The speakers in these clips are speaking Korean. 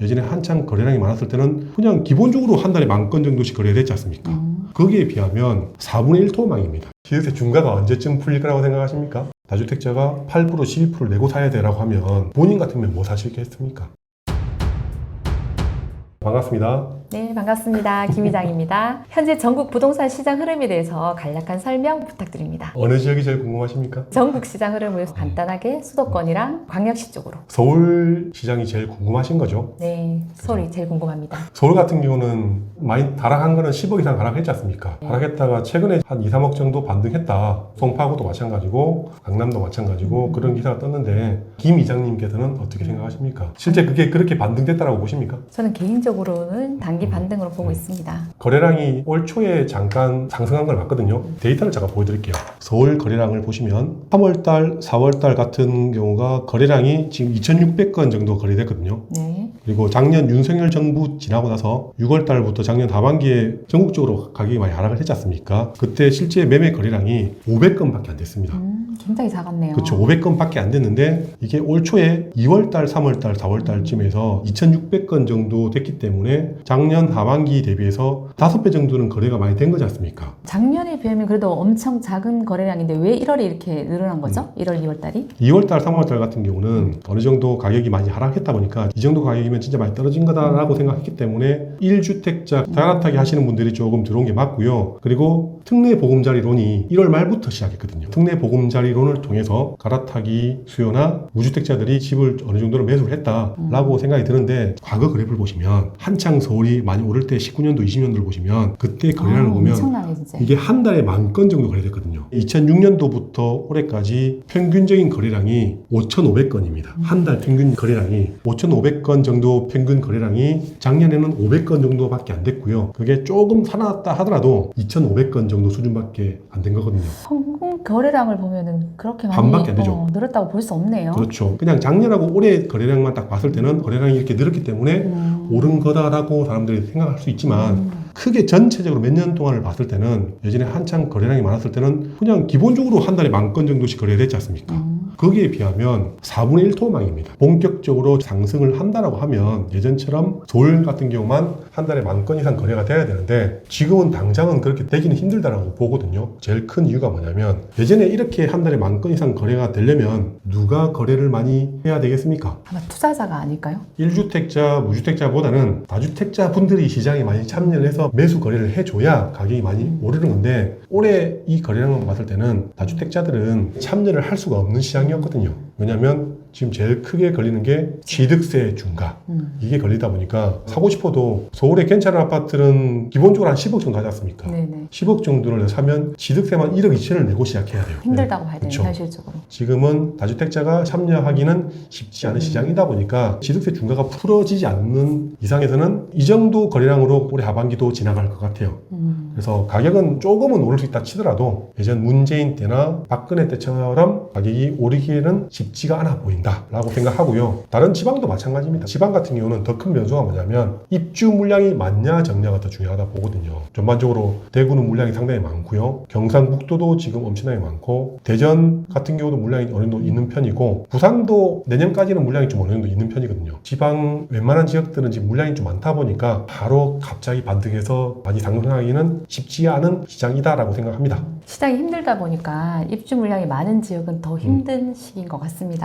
예전에 한창 거래량이 많았을 때는 그냥 기본적으로 한 달에 만 건 정도씩 거래됐지 않습니까? 음. 거기에 비하면 4분의 1 토막입니다. 시세 중가가 언제쯤 풀릴 거라고 생각하십니까? 다주택자가 8% 12% 내고 사야 되라고 하면 본인 같으면 뭐 사실겠습니까? 반갑습니다. 네, 반갑습니다. 김 이장입니다. 현재 전국 부동산 시장 흐름에 대해서 간략한 설명 부탁드립니다. 어느 지역이 제일 궁금하십니까? 전국 시장 흐름을 간단하게 수도권이랑 광역시 쪽으로. 서울 시장이 제일 궁금하신 거죠? 네, 서울이 제일 궁금합니다. 서울 같은 경우는 많이 하락한 거는 10억 이상 하락했지 않습니까? 네. 하락했다가 최근에 한 2, 3억 정도 반등했다. 송파구도 마찬가지고 강남도 마찬가지고 음. 그런 기사가 떴는데 김 이장님께서는 어떻게 생각하십니까? 실제 그게 그렇게 반등됐다라고 보십니까? 저는 개인적으로는 단기 반등으로 보고 있습니다. 거래량이 올 초에 잠깐 상승한 걸 봤거든요. 데이터를 잠깐 보여드릴게요. 서울 거래량을 보시면 3월달, 4월달 같은 경우가 거래량이 지금 2,600건 정도 거래됐거든요. 네, 그리고 작년 윤석열 정부 지나고 나서 6월 달부터 작년 하반기에 전국적으로 가격이 많이 하락을 했지 않습니까? 그때 실제 매매 거래량이 500건밖에 안 됐습니다. 음, 굉장히 작았네요. 그렇죠. 500건밖에 안 됐는데 이게 올 초에 2월 달, 3월 달, 4월 달쯤에서 2,600건 정도 됐기 때문에 작년 하반기 대비해서 5배 정도는 거래가 많이 된 거지 않습니까? 작년에 비하면 그래도 엄청 작은 거래량인데 왜 1월에 이렇게 늘어난 거죠? 음. 1월, 2월 달이? 2월 달, 3월 달 같은 경우는 어느 정도 가격이 많이 하락했다 보니까 이 정도 가격이면 진짜 많이 떨어진 거다라고 생각했기 때문에 1주택자 갈아타기 하시는 분들이 조금 들어온 게 맞고요. 그리고 특례 보금자리론이 1월 말부터 시작했거든요. 특례 보금자리론을 통해서 갈아타기 수요나 무주택자들이 집을 어느 정도로 매수를 했다라고 생각이 드는데 과거 그래프를 보시면 한창 서울이 많이 오를 때 19년도, 20년도를 보시면 그때 거래량을 아, 보면. 이게 한 달에 만 건 정도 거래됐거든요. 2006년도부터 올해까지 평균적인 거래량이 5,500건입니다. 한달 평균 거래량이 5,500건 정도 평균 거래량이 작년에는 500건 정도밖에 안 됐고요. 그게 조금 살아났다 하더라도 2,500건 정도 수준밖에 안 된 거거든요. 항공 거래량을 보면은 그렇게 많이 반밖에 안 되죠. 어, 늘었다고 볼 수 없네요. 그렇죠. 그냥 작년하고 올해 거래량만 딱 봤을 때는 거래량이 이렇게 늘었기 때문에 음. 오른 거다라고 사람 들이 생각할 수 있지만 음. 크게 전체적으로 몇 년 동안을 봤을 때는 예전에 한창 거래량이 많았을 때는 그냥 기본적으로 한 달에 만 건 정도씩 거래됐지 않습니까? 음. 거기에 비하면 4분의 1 토막입니다. 본격적으로 상승을 한다라고 하면 예전처럼 서울 같은 경우만 한 달에 만 건 이상 거래가 돼야 되는데 지금은 당장은 그렇게 되기는 힘들다라고 보거든요. 제일 큰 이유가 뭐냐면 예전에 이렇게 한 달에 만 건 이상 거래가 되려면 누가 거래를 많이 해야 되겠습니까? 아마 투자자가 아닐까요? 1주택자, 무주택자보다는 다주택자 분들이 시장에 많이 참여를 해서 매수 거래를 해줘야 가격이 많이 오르는 건데 올해 이 거래량만 봤을 때는 다주택자들은 참여를 할 수가 없는 시장이었거든요. 왜냐하면 지금 제일 크게 걸리는 게 취득세 중과 음. 이게 걸리다 보니까 사고 싶어도 서울의 괜찮은 아파트는 기본적으로 한 10억 정도 하지 않습니까? 네네. 10억 정도를 사면 취득세만 1억 2천을 내고 시작해야 돼요. 힘들다고 봐야 되는 그쵸. 현실적으로. 지금은 다주택자가 참여하기는 쉽지 않은 시장이다 보니까 취득세 중과가 풀어지지 않는 이상에서는 이 정도 거래량으로 올해 하반기도 지나갈 것 같아요. 음. 그래서 가격은 조금은 오를 수 있다 치더라도 예전 문재인 때나 박근혜 때처럼 가격이 오르기에는 쉽지가 않아 보인다 라고 생각하고요. 다른 지방도 마찬가지입니다. 지방 같은 경우는 더 큰 변수가 뭐냐면 입주 물량이 많냐 적냐가 더 중요하다 보거든요. 전반적으로 대구는 물량이 상당히 많고요. 경상북도도 지금 엄청나게 많고 대전 같은 경우도 물량이 어느 정도 있는 편이고 부산도 내년까지는 물량이 좀 어느 정도 있는 편이거든요. 지방 웬만한 지역들은 지금 물량이 좀 많다 보니까 바로 갑자기 반등해서 많이 상승하기는 쉽지 않은 시장이다라고 생각합니다. 시장이 힘들다 보니까 입주 물량이 많은 지역은 더 힘든 시기인 것 같습니다.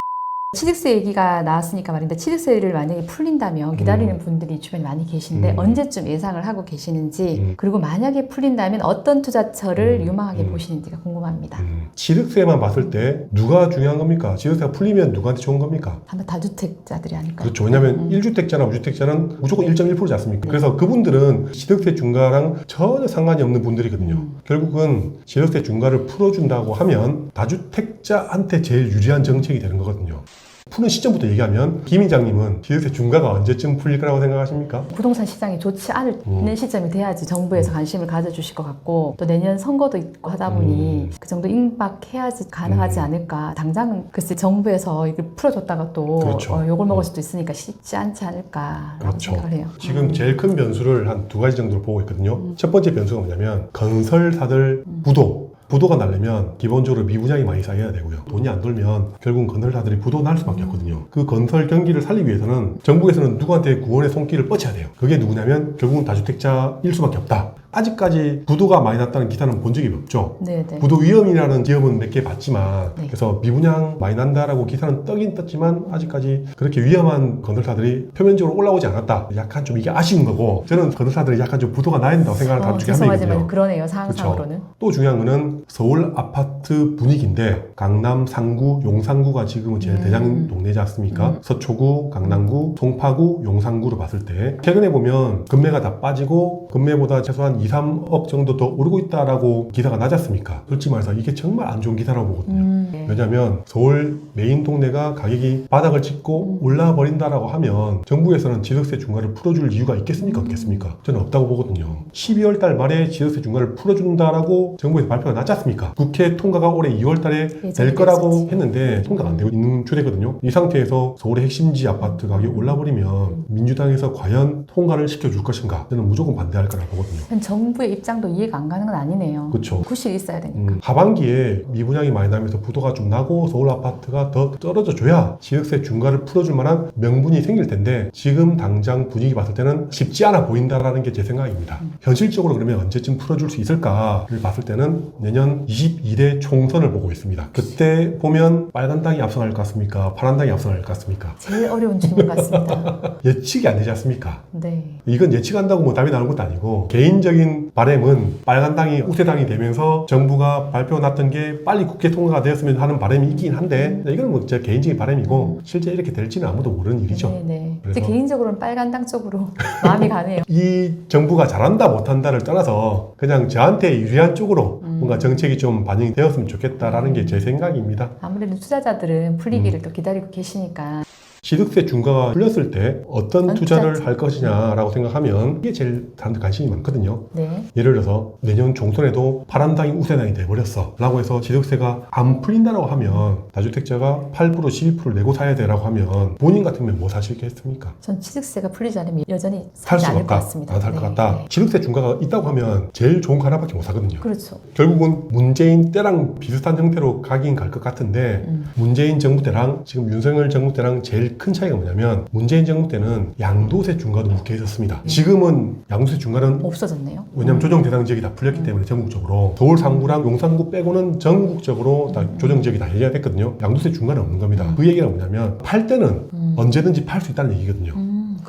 취득세 얘기가 나왔으니까 말인데 취득세를 만약에 풀린다면 기다리는 분들이 주변에 많이 계신데 음. 언제쯤 예상을 하고 계시는지 음. 그리고 만약에 풀린다면 어떤 투자처를 음. 유망하게 음. 보시는지가 궁금합니다. 음, 취득세만 봤을 때 누가 중요한 겁니까? 취득세가 풀리면 누구한테 좋은 겁니까? 아마 다주택자들이 아닐까요? 그렇죠. 왜냐하면 음. 1주택자나 무주택자는 무조건 1.1%지 않습니까? 그래서 그분들은 취득세 중과랑 전혀 상관이 없는 분들이거든요. 음. 결국은 취득세 중과를 풀어준다고 하면 다주택자한테 제일 유리한 정책이 되는 거거든요. 푸는 시점부터 얘기하면 김 이장님은 취득세 중과가 언제쯤 풀릴 거라고 생각하십니까? 부동산 시장이 좋지 않은 음. 시점이 돼야지 정부에서 관심을 가져주실 것 같고 또 내년 선거도 있고 하다 보니 음. 그 정도 임박해야지 가능하지 음. 않을까 당장은 글쎄 정부에서 이걸 풀어줬다가 또 그렇죠. 어, 욕을 먹을 음. 수도 있으니까 쉽지 않지 않을까라고 그렇죠. 생각을 해요. 지금 음. 제일 큰 변수를 한 두 가지 정도로 보고 있거든요. 음. 첫 번째 변수가 뭐냐면 건설사들 음. 부도 부도가 나려면 기본적으로 미분양이 많이 쌓여야 되고요. 돈이 안 돌면 결국은 건설사들이 부도 날 수밖에 없거든요. 그 건설 경기를 살리기 위해서는 정부에서는 누구한테 구원의 손길을 뻗쳐야 돼요. 그게 누구냐면 결국은 다주택자일 수밖에 없다. 아직까지 부도가 많이 났다는 기사는 본 적이 없죠. 네네. 부도 위험이라는 기업은 몇 개 봤지만 네. 그래서 미분양 많이 난다라고 기사는 떠긴 떴지만 아직까지 그렇게 위험한 건설사들이 표면적으로 올라오지 않았다. 약간 좀 이게 아쉬운 거고 저는 건설사들이 약간 좀 부도가 나야 된다고 사람 어, 중에 한 죄송하지만 명이거든요. 그러네요 상상으로는. 또 중요한 거는 서울 아파트 분위기인데 강남 상구, 용산구가 지금은 제일 음. 대장 동네지 않습니까? 서초구, 강남구, 송파구, 용산구로 봤을 때 최근에 보면 금매가 다 빠지고 금매보다 최소한 2, 3억 정도 더 오르고 있다라고 기사가 낮았습니까? 솔직히 말해서 이게 정말 안 좋은 기사라고 보거든요. 음, 네. 왜냐하면 서울 메인 동네가 가격이 바닥을 찍고 올라 버린다라고 하면 정부에서는 지석세 중과를 풀어줄 이유가 있겠습니까 없겠습니까? 저는 없다고 보거든요. 12월 달 말에 지석세 중과를 풀어준다라고 정부에서 발표가 나지 않습니까? 국회 통과가 올해 2월 달에 예정이 될 거라고 됐었지. 했는데 통과가 안 되고 있는 추세거든요. 이 상태에서 서울의 핵심지 아파트 가격이 올라버리면 민주당에서 과연 통과를 시켜줄 것인가? 저는 무조건 반대 할 거라고 보거든요. 현 정부의 입장도 이해가 안 가는 건 아니네요. 그렇죠. 구실이 있어야 되니까. 음, 하반기에 미분양이 많이 나면서 부도가 좀 나고 서울 아파트가 더 떨어져 줘야 지역세 중과를 풀어줄 만한 명분이 생길 텐데 지금 당장 분위기 봤을 때는 쉽지 않아 보인다라는 게 제 생각입니다. 현실적으로 그러면 언제쯤 풀어줄 수 있을까를 봤을 때는 내년 22대 총선을 보고 있습니다. 그때 보면 빨간 당이 앞서갈 것 같습니까? 파란 당이 앞서갈 것 같습니까? 제일 어려운 질문 같습니다. 예측이 안 되지 않습니까? 네. 이건 예측한다고 뭐 답이 나올 것도 아니 고 개인적인 바램은 빨간 당이 우세당이 되면서 정부가 발표났던 게 빨리 국회 통과가 되었으면 하는 바람이 있긴 한데 이건 뭐 제 개인적인 바람이고 실제 이렇게 될지는 아무도 모르는 일이죠. 네네. 그래서- 제 개인적으로는 빨간 당 쪽으로 마음이 가네요. 이 정부가 잘한다 못한다를 떠나서 그냥 저한테 유리한 쪽으로 음. 뭔가 정책이 좀 반영이 되었으면 좋겠다라는 게 제 생각입니다. 아무래도 투자자들은 풀리기를 음. 또 기다리고 계시니까 취득세 중과가 풀렸을 때 어떤 어떤 투자를 투자? 할 것이냐라고 생각하면 이게 제일 사람들 관심이 많거든요. 네. 예를 들어서 내년 총선에도 파란당이 우세당이 돼버렸어 라고 해서 지득세가 안 풀린다라고 하면 다주택자가 8% 12% 내고 사야 되라고 하면 본인 같으면 뭐 사시겠습니까? 전 취득세가 풀리지 않으면 여전히 살 사지 수가 않을 것 없다. 같습니다. 안 살것 네, 같다. 네. 취득세 중과가 있다고 하면 제일 좋은 거 하나밖에 못 사거든요. 그렇죠. 결국은 문재인 때랑 비슷한 형태로 가긴 갈 것 같은데 음. 문재인 정부 때랑 지금 윤석열 정부 때랑 제일 큰 차이가 뭐냐면 문재인 정부 때는 양도세 중과도 묶여 있었습니다. 지금은 양도세 중과는 없어졌네요. 왜냐하면 조정 대상 지역이 다 풀렸기 때문에 전국적으로 서울 상구랑 용산구 빼고는 전국적으로 다 조정 지역이 다 해제됐거든요. 양도세 중간에 없는 겁니다. 그 얘기가 뭐냐면 팔 때는 음. 언제든지 팔 수 있다는 얘기거든요.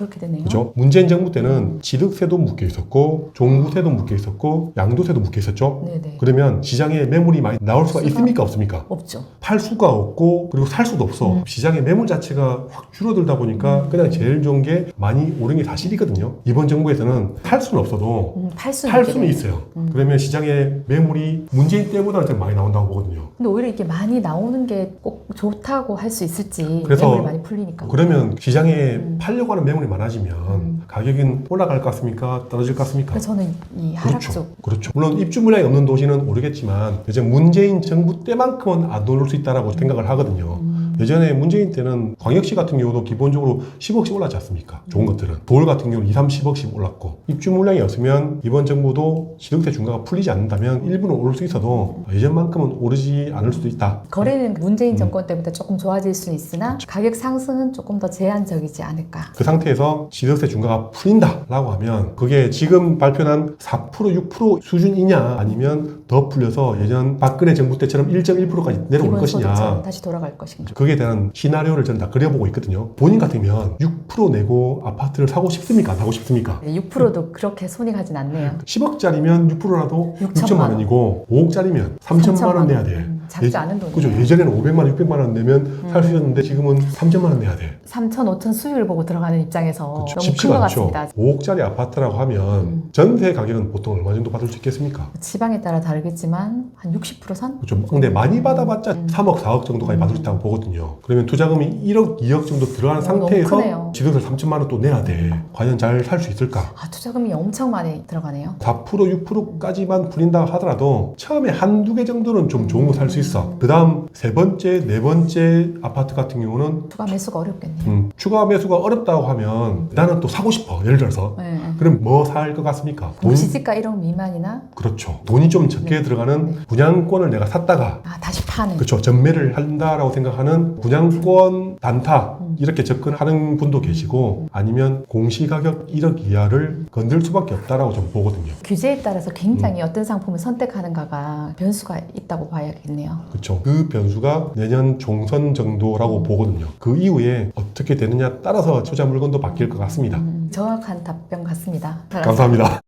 음, 그렇게 되네요. 그죠? 문재인 정부 때는 취득세도 묶여 있었고 종부세도 묶여 있었고 양도세도 묶여 있었죠. 네네. 그러면 시장에 매물이 많이 나올 수가 수가? 있습니까 없습니까? 없죠. 팔 수가 없고 그리고 살 수도 없어. 음. 시장의 매물 자체가 확 줄어들다 보니까 그냥 제일 좋은 게 많이 오른 게 사실이거든요. 이번 정부에서는 팔 수는 없어도 음, 팔 수는 팔. 수는 있어요. 음. 그러면 시장에 매물이 문재인 때보다는 좀 많이 나온다고 보거든요. 근데 오히려 이렇게 많이 나오는 게 꼭 좋다고 할 수 있을지 그래서 매물이 많이 풀리니까. 그러면 시장에 음. 팔려고 하는 매물이 많아지면 음. 가격은 올라갈 것 같습니까? 떨어질 것 같습니까? 그래서 저는 이 하락 그렇죠. 쪽 그렇죠. 물론 입주 물량이 없는 도시는 모르겠지만 이제 문재인 정부 때만큼은 안 오를 수 있다라고 생각을 하거든요. 음, 예전에 문재인 때는 광역시 같은 경우도 기본적으로 10억씩 올랐지 않습니까? 좋은 것들은. 서울 같은 경우는 2, 30억씩 올랐고 입주 물량이 없으면 이번 정부도 지득세 중과가 풀리지 않는다면 일부는 오를 수 있어도 예전만큼은 오르지 않을 수도 있다. 거래는 문재인 음. 정권 때보다 조금 좋아질 수는 있으나 가격 상승은 조금 더 제한적이지 않을까. 그 상태에서 지득세 중과가 풀린다라고 하면 그게 지금 발표한 4% 6% 수준이냐 아니면 더 풀려서 예전 박근혜 정부 때처럼 1.1%까지 내려올 것이냐 다시 돌아갈 것인가. 그에 대한 시나리오를 저는 다 그려보고 있거든요. 본인 같으면 6% 내고 아파트를 사고 싶습니까? 안 사고 싶습니까? 6%도 그렇게 손이 가진 않네요. 10억짜리면 6%라도 6천만 6천만 원이고 5억짜리면 3천만 원 내야 돼. 음, 작지 않은 돈이에요. 그죠? 예전에는 500만 원, 600만 원 내면 살 수 있었는데 지금은 3천만 원 내야 돼. 3천, 5천 수익을 보고 들어가는 입장에서 그렇죠. 너무 큰 쉽지가 것 않죠. 같습니다. 5억짜리 아파트라고 하면 음. 전세 가격은 보통 얼마 정도 받을 수 있겠습니까? 지방에 따라 다르겠지만 한 60% 선? 그렇죠. 근데 많이 받아봤자 음. 3억, 4억 정도까지 받을 수 있다고 보거든요. 그러면 투자금이 1억, 2억 정도 들어가는 상태에서. 지도세 3천만 원 또 내야 돼. 과연 잘 살 수 있을까? 아, 투자금이 엄청 많이 들어가네요. 4% 6%까지만 풀린다 하더라도 처음에 한두 개 정도는 좀 좋은 거 살 수 있어. 그 다음 세 번째, 네 번째 아파트 같은 경우는 추가 매수가 어렵겠네요. 음, 추가 매수가 어렵다고 하면 나는 또 사고 싶어. 예를 들어서. 네, 네. 그럼 뭐 살 것 같습니까? 돈, 시지가 1억 미만이나 그렇죠. 돈이 좀 적게 네. 들어가는 네. 분양권을 내가 샀다가 아, 다시 파는. 그렇죠. 전매를 한다라고 생각하는 분양권 단타 음. 이렇게 접근하는 분도 계시고 아니면 공시가격 1억 이하를 건들 수밖에 없다라고 좀 보거든요. 규제에 따라서 음. 굉장히 어떤 상품을 선택하는가가 변수가 있다고 봐야겠네요. 그렇죠. 그 변수가 내년 총선 정도라고 보거든요. 그 이후에 어떻게 되느냐 따라서 투자 물건도 바뀔 것 같습니다. 음, 정확한 답변 같습니다. 감사합니다.